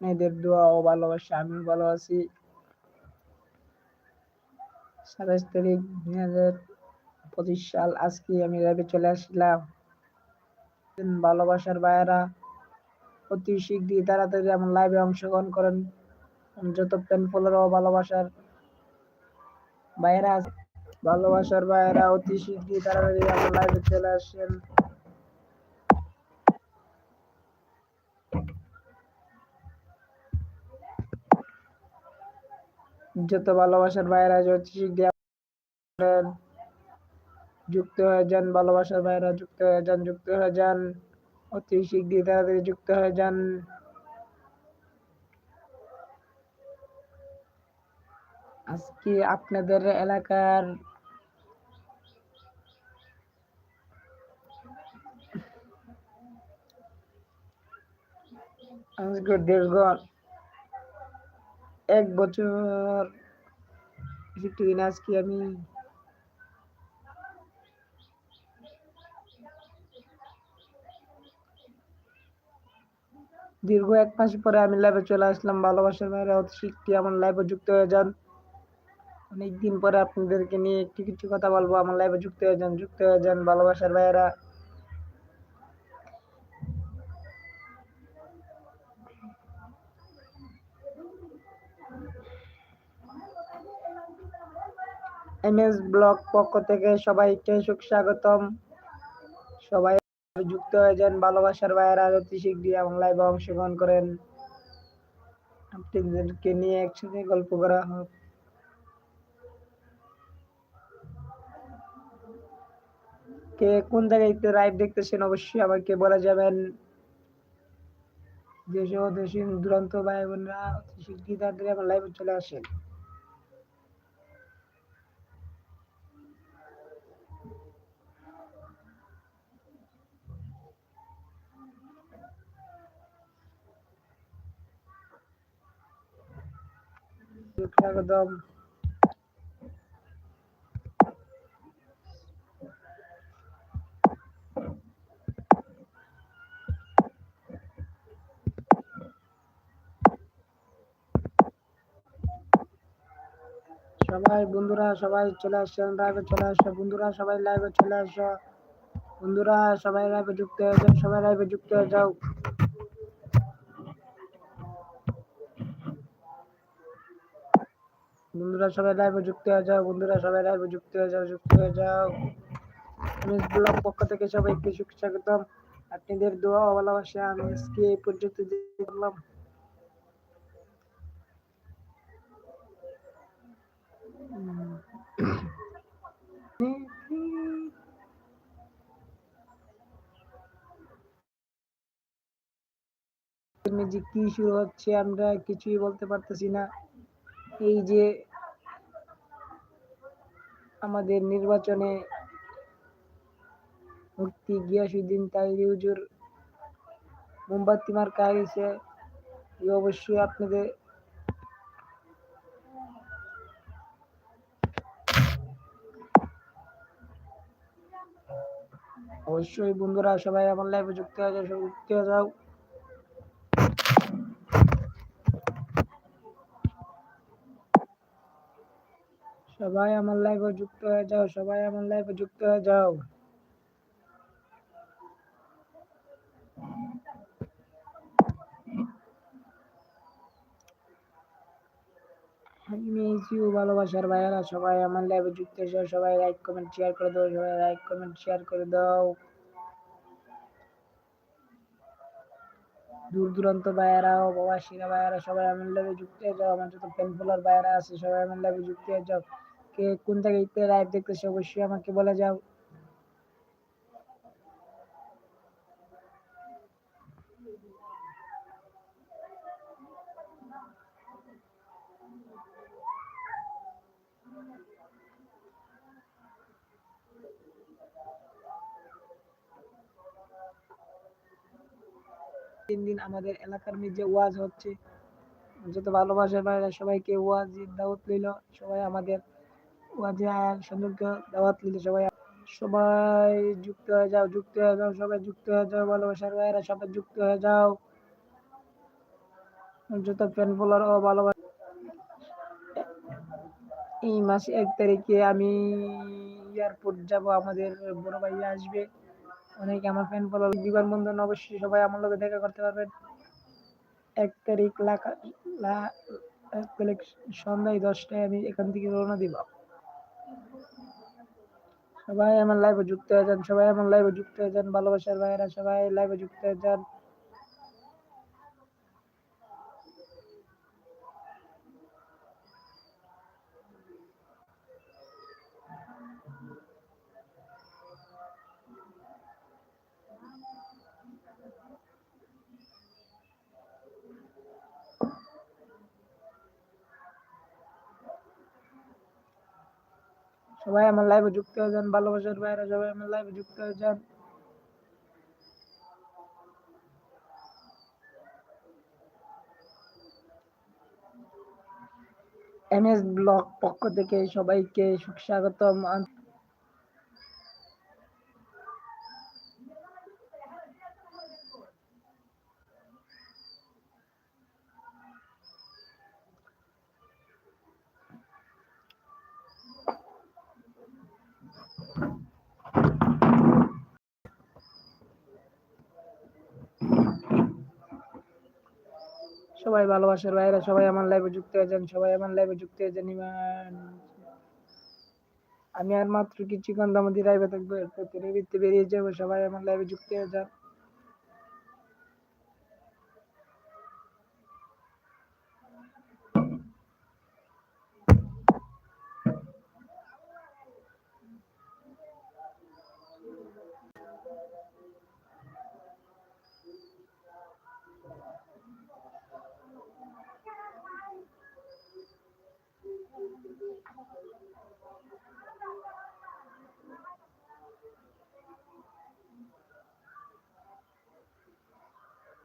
আপনাদের দোয়া ও ভালোবাসা আমি ভালো আছি। সাতাশ তারিখ দুই হাজার পঁচিশ সাল, আজকে আমি লাইভে চলে আসলাম। ভালোবাসার ভাইয়েরা, অতি শীঘ্রই তাড়াতাড়ি আমার লাইভে অংশগ্রহণ করেন। যত পেন ফলোয়ার ও ভালোবাসার ভাইয়েরা ভালোবাসার ভাইয়েরা অতি শীঘ্রই তাড়াতাড়ি আমার লাইভে চলে আসেন। যত ভালোবাসার অতি শীঘ্রই যুক্ত হয়ে যান, ভালোবাসার ভাইয়েরা যুক্ত হয়ে যান, যুক্ত হয়ে যান। অতি শীঘ্রই তাড়াতাড়ি যুক্ত হয়ে যান। আজকে আপনাদের এলাকার আজকে দীর্ঘ এক বছর একটু আজকে আমি দীর্ঘ এক মাস পরে আমি লাইভে চলে আসলাম। ভালোবাসার বাইরে অতি শীঘ্রই আমার লাইভে যুক্ত হয়ে যান। অনেকদিন পরে আপনাদেরকে নিয়ে একটু কিছু কথা বলব। আমার লাইভে যুক্ত হয়ে যান, যুক্ত হয়ে যান ভালোবাসার ভাইয়েরা এমএস ব্লগ পক্ষ থেকে সবাইকে সুখ স্বাগতম সবাই যুক্ত হয়ে যান ভালোবাসার ভাইয়েরা অতি শীঘ্রই আমার লাইভে অংশগ্রহণ করেন। আপনাদেরকে নিয়ে একসাথে গল্প করা হোক। কে কোন জায়গায় লাইভ দেখতেছেন অবশ্যই আমাকে বলা যাবেন। দেশ ও দেশের দুরন্ত ভাই বোনরা শীঘ্রই তাড়াতাড়ি আমার লাইভে চলে আসেন। স্বাগতম। সবাই বন্ধুরা, সবাই চলে আসছেন লাইভে চলে আসো বন্ধুরা, সবাই লাইভে চলে আসো। বন্ধুরা, সবাই লাইভে যুক্ত হয়ে যাও, সবাই লাইভে যুক্ত হয়ে যাও। বন্ধুরা সবাই লাইভে যুক্ত হয়ে যাও, বন্ধুরা সবাই লাইভে যুক্ত হয়ে যাও, যুক্ত হয়ে যাও। আমি ব্লগ পক্ষ থেকে সবাইকে স্বাগতম আপনাদের দোয়া ও ভালোবাসা আমি আজকে এই পর্যন্ত দিলাম। যে কি শুরু হচ্ছে আমরা কিছুই বলতে পারতেছি না। এই যে আমাদের নির্বাচনে মুক্তি গিয়াসুদ্দিন তাইরি হুজুর মোমবাতি মার্কা গেছে অবশ্যই আপনাদের অবশ্যই বন্ধুরা সবাই আমার লাইভে যুক্ত হয়ে যুক্ত হয়ে যাও। সবাই আমার লাইভে যুক্ত হয়ে যাও, সবাই আমার লাইভে যুক্ত হয়ে যাও। ভালোবাসার ভাইয়ারা, সবাই আমার লাইভে যুক্ত হয়ে সবাই লাইক কমেন্ট শেয়ার করে দাও, সবাই লাইক কমেন্ট শেয়ার করে দাও। দূর দূরান্ত ও প্রবাসীরা ভাইয়ারা, সবাই আমার লাইভে যুক্ত হয়ে যাও, আমার যত ফ্যান ফলোয়ার ভাইয়ারা আছে, সবাই আমার লাইভে যুক্ত হয়ে যাও। কে কোন জায়গায় লাইভ দেখতেছে, অবশ্যই আমাকে বলে যাও। তিন দিন আমাদের এলাকার মধ্যে ওয়াজ হচ্ছে। যত ভালোবাসার বাইরে সবাইকে ওয়াজ দাওয়াত লইল সবাই আমাদের ওয়াজে আয়ার দাওয়াত লইল সবাই সবাই যুক্ত হয়ে যাও, যুক্ত হয়ে যাও, সবাই যুক্ত হয়ে যাও, ভালোবাসার বাইরে সবাই যুক্ত হয়ে যাও। যত ফ্যান ফলোয়ার ও ভালোবাসা এই মাসে এক তারিখে আমি এয়ারপোর্ট যাব, আমাদের বড় ভাই আসবে। অনেকে আমার ফ্যান ফলোয়ার বিমানবন্দর অবশ্যই সবাই আমার লোকে দেখা করতে পারবেন। এক তারিখ লাখা সন্ধ্যায় দশটায় আমি এখান থেকে রওনা দিব। সবাই আমার লাইভে যুক্ত হয়ে যান, সবাই আমার লাইভে যুক্ত হয়ে যান, ভালোবাসার ভাইয়েরা সবাই লাইভে যুক্ত হয়ে যান। সবাই আমার লাইভে যুক্ত হয়ে যান, ভালোবাসার বাইরে সবাই আমার লাইভে যুক্ত হয়ে যান। এমএস ব্লগ পক্ষ থেকে সবাইকে সুস্বাগতম। সবাই ভালোবাসার ভাইরা সবাই আমার লাইভে যুক্ত হয়েছেন, সবাই আমার লাইভে যুক্ত হয়ে যান ইমান। আমি আর মাত্র কিছুক্ষণ আমাদের লাইভে থাকব, এরপর বেরিয়ে যাব, সবাই আমার লাইভে যুক্ত হয়ে যান।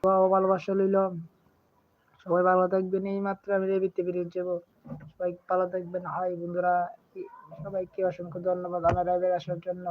বাবা ভালোবাসা লইল। সবাই ভালো থাকবেন, এই মাত্র আমি রেবিতে বেরিয়ে যাব সবাই ভালো থাকবেন। হাই বন্ধুরা, সবাইকে অসংখ্য ধন্যবাদ আমার আসার জন্য।